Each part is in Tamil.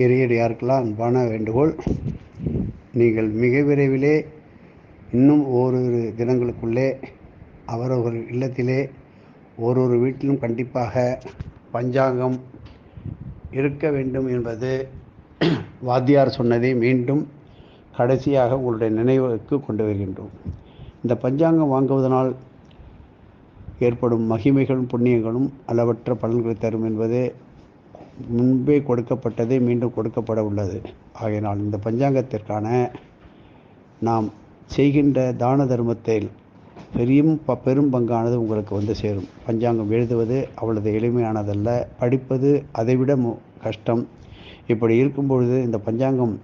இறையடியாருக்கெல்லாம் அன்பான வேண்டுகோள். நீங்கள் மிக விரைவிலே இன்னும் ஓரிரு தினங்களுக்குள்ளே அவரவர் இல்லத்திலே ஒரு ஒரு வீட்டிலும் கண்டிப்பாக பஞ்சாங்கம் இருக்க வேண்டும் என்பது வாத்தியார் சொன்னதை மீண்டும் கடைசியாக உங்களுடைய நினைவுக்கு கொண்டு வருகின்றோம். இந்த பஞ்சாங்கம் வாங்குவதனால் ஏற்படும் மகிமைகளும் புண்ணியங்களும் அளவற்ற பலன்களை தரும் என்பது முன்பே கொடுக்கப்பட்டதே மீண்டும் கொடுக்கப்பட உள்ளது. ஆகையினால் இந்த பஞ்சாங்கத்திற்கான நாம் செய்கின்ற தான தர்மத்தில் பெரியும் ப பெரும் பங்கானது உங்களுக்கு வந்து சேரும். பஞ்சாங்கம் எழுதுவது அவ்வளவு எளிமையானதல்ல. படிப்பது அதைவிட மு கஷ்டம். இப்படி இருக்கும் பொழுது இந்த பஞ்சாங்கம்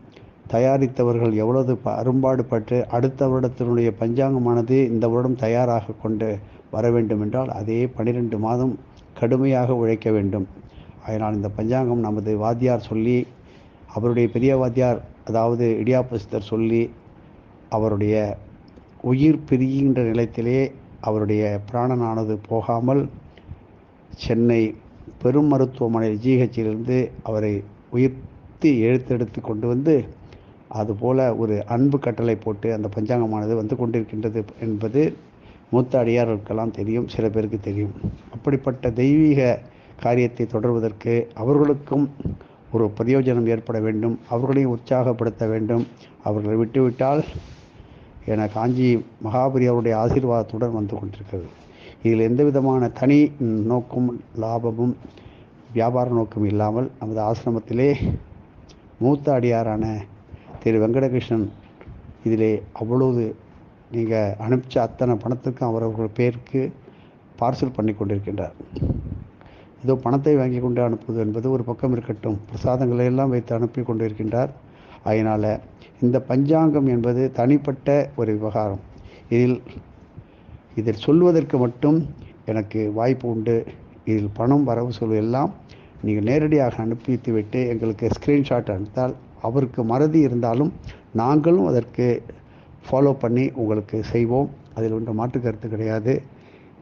தயாரித்தவர்கள் எவ்வளவு ப அரும்பாடுபட்டு அடுத்த வருடத்தினுடைய பஞ்சாங்கமானது இந்த வருடம் தயாராக கொண்டு வர வேண்டும் என்றால் அதே பனிரெண்டு மாதம் கடுமையாக உழைக்க வேண்டும். அதனால் இந்த பஞ்சாங்கம் நமது வாத்தியார் சொல்லி அவருடைய பெரிய வாத்தியார் அதாவது இடியாப்பசித்தர் சொல்லி அவருடைய உயிர் பிரிகின்ற நிலத்திலே அவருடைய பிராணனானது போகாமல் சென்னை பெரும் மருத்துவமனை ஜிஹெச்சிலிருந்து அவரை உயிர்த்தி எழுத்தெடுத்து கொண்டு வந்து அதுபோல ஒரு அன்பு கட்டளை போட்டு அந்த பஞ்சாங்கமானது வந்து கொண்டிருக்கின்றது என்பது மூத்த அடியார்களுக்கெல்லாம் தெரியும் சில பேருக்கு தெரியும். அப்படிப்பட்ட தெய்வீக காரியத்தை தொடர்வதற்கு அவர்களுக்கும் ஒரு பிரயோஜனம் ஏற்பட வேண்டும். அவர்களையும் உற்சாகப்படுத்த வேண்டும். அவர்களை விட்டுவிட்டால் என காஞ்சி மகாபரி அவருடைய ஆசீர்வாதத்துடன் வந்து கொண்டிருக்கிறது. இதில் எந்த விதமான தனி நோக்கும் லாபமும் வியாபார நோக்கம் இல்லாமல் நமது ஆசிரமத்திலே மூத்த அடியாரான திரு வெங்கடகிருஷ்ணன் இதிலே அவ்வளவு நீங்கள் அனுப்பிச்ச அத்தனை பணத்துக்கும் அவரவர்கள் பேருக்கு பார்சல் பண்ணி கொண்டிருக்கின்றார். ஏதோ பணத்தை வாங்கி கொண்டு அனுப்புவது என்பது ஒரு பக்கம் இருக்கட்டும். பிரசாதங்களை எல்லாம் வைத்து அனுப்பி கொண்டிருக்கின்றார். அதனால் இந்த பஞ்சாங்கம் என்பது தனிப்பட்ட ஒரு விவகாரம். இதில் இதில் சொல்வதற்கு மட்டும் எனக்கு வாய்ப்பு உண்டு. இதில் பணம் வரவு சொல்வது எல்லாம் நீங்கள் நேரடியாக அனுப்பித்து விட்டு எங்களுக்கு ஸ்க்ரீன்ஷாட் அனுப்பித்தால் அவருக்கு மறதி இருந்தாலும் நாங்களும் அதற்கு ஃபாலோ பண்ணி உங்களுக்கு செய்வோம். அதில் ஒன்று மாற்று கருத்து கிடையாது.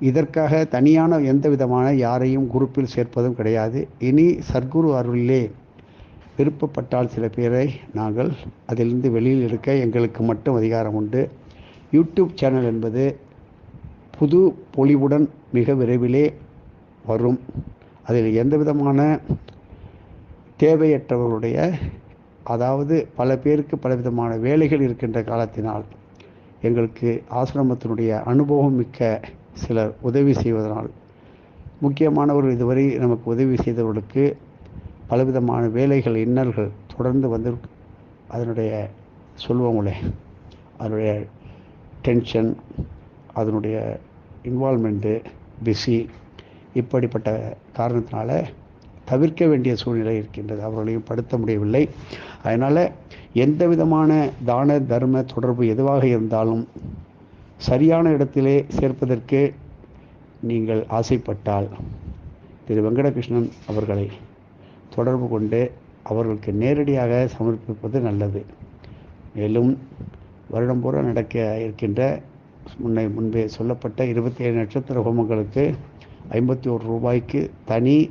இதற்காக தனியான எந்த விதமான யாரையும் குரூப்பில் சேர்ப்பதும் கிடையாது. இனி சர்க்குரு அருளிலே விருப்பப்பட்டால் சில பேரை நாங்கள் அதிலிருந்து வெளியில் எடுக்க எங்களுக்கு மட்டும் அதிகாரம் உண்டு. யூடியூப் சேனல் என்பது புது பொலிவுடன் மிக விரைவிலே வரும். அதில் எந்த விதமான தேவையற்றவர்களுடைய அதாவது பல பேருக்கு பலவிதமான வேலைகள் இருக்கின்ற காலத்தினால் எங்களுக்கு ஆசிரமத்தினுடைய அனுபவம் மிக்க சிலர் உதவி செய்வதனால். முக்கியமானவர்கள் இதுவரை நமக்கு உதவி செய்தவர்களுக்கு பலவிதமான வேலைகள் இன்னல்கள் தொடர்ந்து வந்து அதனுடைய சொல்லுவோங்களே அதனுடைய டென்ஷன் அதனுடைய இன்வால்மெண்ட்டு பிஸி இப்படிப்பட்ட காரணத்தினால தவிர்க்க வேண்டிய சூழ்நிலை இருக்கின்றது. அவர்களையும் படுத்த முடியவில்லை. அதனால் எந்த விதமான தான தர்ம தொடர்பு எதுவாக இருந்தாலும் சரியான இடத்திலே சேர்ப்பதற்கு நீங்கள் ஆசைப்பட்டால் திரு வெங்கடகிருஷ்ணன் அவர்களை தொடர்பு கொண்டு அவர்களுக்கு நேரடியாக சமர்ப்பிப்பது நல்லது. மேலும் வருடம் பூரா நடக்க இருக்கின்ற முன்னை முன்பே சொல்லப்பட்ட இருபத்தி ஏழு நட்சத்திர ஹோமங்களுக்கு ஐம்பத்தி ஒரு ரூபாய்க்கு தனி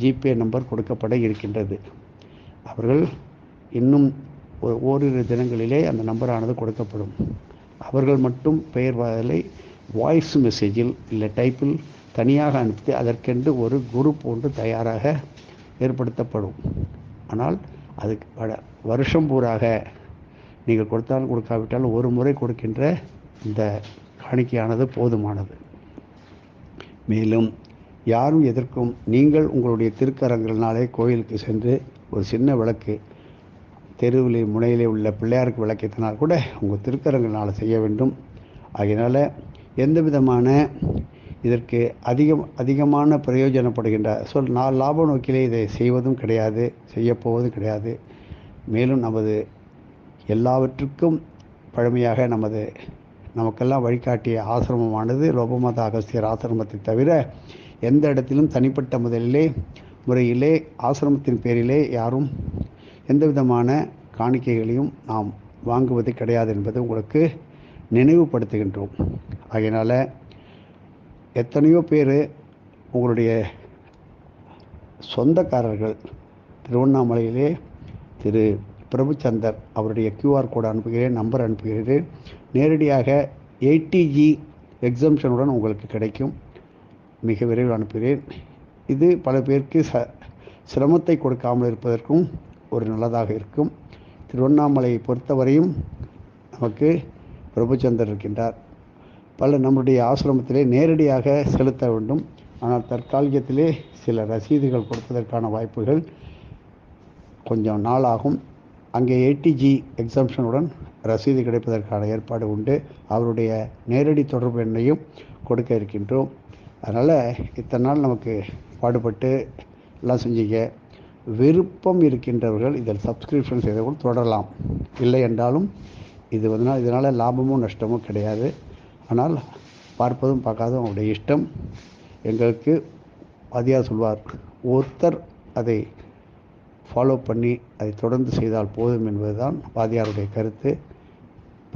ஜிபே நம்பர் கொடுக்கப்பட இருக்கின்றது. அவர்கள் இன்னும் ஓரிரு தினங்களிலே அந்த நம்பரானது கொடுக்கப்படும். அவர்கள் மட்டும் பெயர் வாதலை வாய்ஸ் மெசேஜில் இல்லை டைப்பில் தனியாக அனுப்பி அதற்கென்று ஒரு குரூப் ஒன்று தயாராக ஏற்படுத்தப்படும். ஆனால் அது வருஷம் பூராக நீங்கள் கொடுத்தாலும் கொடுக்காவிட்டாலும் ஒரு முறை கொடுக்கின்ற இந்த காணிக்கையானது போதுமானது. மேலும் யாரும் எதற்கும் நீங்கள் உங்களுடைய திருக்கரங்களினாலே கோயிலுக்கு சென்று ஒரு சின்ன விளக்கு தெருவிலே முனையிலே உள்ள பிள்ளையாருக்கு விளக்கத்தினால் கூட உங்கள் திருக்கரங்களால் செய்ய வேண்டும். ஆகையினால் எந்த விதமான இதற்கு அதிகம் அதிகமான பிரயோஜனப்படுகின்ற சொல் நான் லாப நோக்கிலே இதை செய்வதும் கிடையாது செய்யப்போவதும் கிடையாது. மேலும் நமது எல்லாவற்றுக்கும் பழமையாக நமது நமக்கெல்லாம் வழிகாட்டிய ஆசிரமமானது லோபமத அகஸ்தியர் ஆசிரமத்தை தவிர எந்த இடத்திலும் தனிப்பட்ட முதலிலே முறையிலே ஆசிரமத்தின் பேரிலே யாரும் எந்த விதமான காணிக்கைகளையும் நாம் வாங்குவது கிடையாது என்பது உங்களுக்கு நினைவுபடுத்துகின்றோம். ஆகையினால் எத்தனையோ பேர் உங்களுடைய சொந்தக்காரர்கள் திருவண்ணாமலையிலே திரு. பிரபுச்சந்தர் அவருடைய கியூஆர் கோடு அனுப்புகிறேன் நம்பர் அனுப்புகிறேன். நேரடியாக எயிட்டிஜி எக்ஸம்ஷனுடன் உங்களுக்கு கிடைக்கும். மிக விரைவில் அனுப்புகிறேன். இது பல பேருக்கு ச சிரமத்தை கொடுக்காமல் இருப்பதற்கும் ஒரு நல்லதாக இருக்கும். திருவண்ணாமலையை பொறுத்தவரையும் நமக்கு பிரபுச்சந்தர் இருக்கின்றார். பல நம்முடைய ஆசிரமத்திலே நேரடியாக செலுத்த வேண்டும். ஆனால் தற்காலிகத்திலே சில ரசீதுகள் கொடுப்பதற்கான வாய்ப்புகள் கொஞ்சம் நாளாகும். அங்கே ஏடிஜி எக்ஸம்ஷனுடன் ரசீது கிடைப்பதற்கான ஏற்பாடு உண்டு. அவருடைய நேரடி தொடர்பு எண்ணையும் கொடுக்க இருக்கின்றோம். அதனால் இத்தனை நாள் நமக்கு பாடுபட்டு எல்லாம் செஞ்சீங்க. விருப்பம் இருக்கின்றவர்கள் இதில் சப்ஸ்கிரிப்ஷன் செய்தவர்கள் தொடரலாம். இல்லை என்றாலும் இது வந்து இதனால் லாபமும் நஷ்டமும் கிடையாது. ஆனால் பார்ப்பதும் பார்க்காதும் அவருடைய இஷ்டம். எங்களுக்கு வாதியார் சொல்வார் ஒருத்தர் அதை ஃபாலோ பண்ணி அதை தொடர்ந்து செய்தால் போதும் என்பதுதான் வாதியாருடைய கருத்து.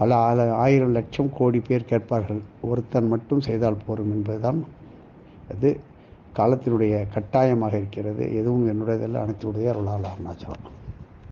பல ஆயிரம் லட்சம் கோடி பேர் கேட்பார்கள் ஒருத்தன் மட்டும் செய்தால் போதும் என்பதுதான் அது. காலத்தினுடைய கட்டாயமாக இருக்கிறது. எதுவும் என்னுடையதெல்லாம் அனைத்துடைய அருளால் அருணாச்சலம்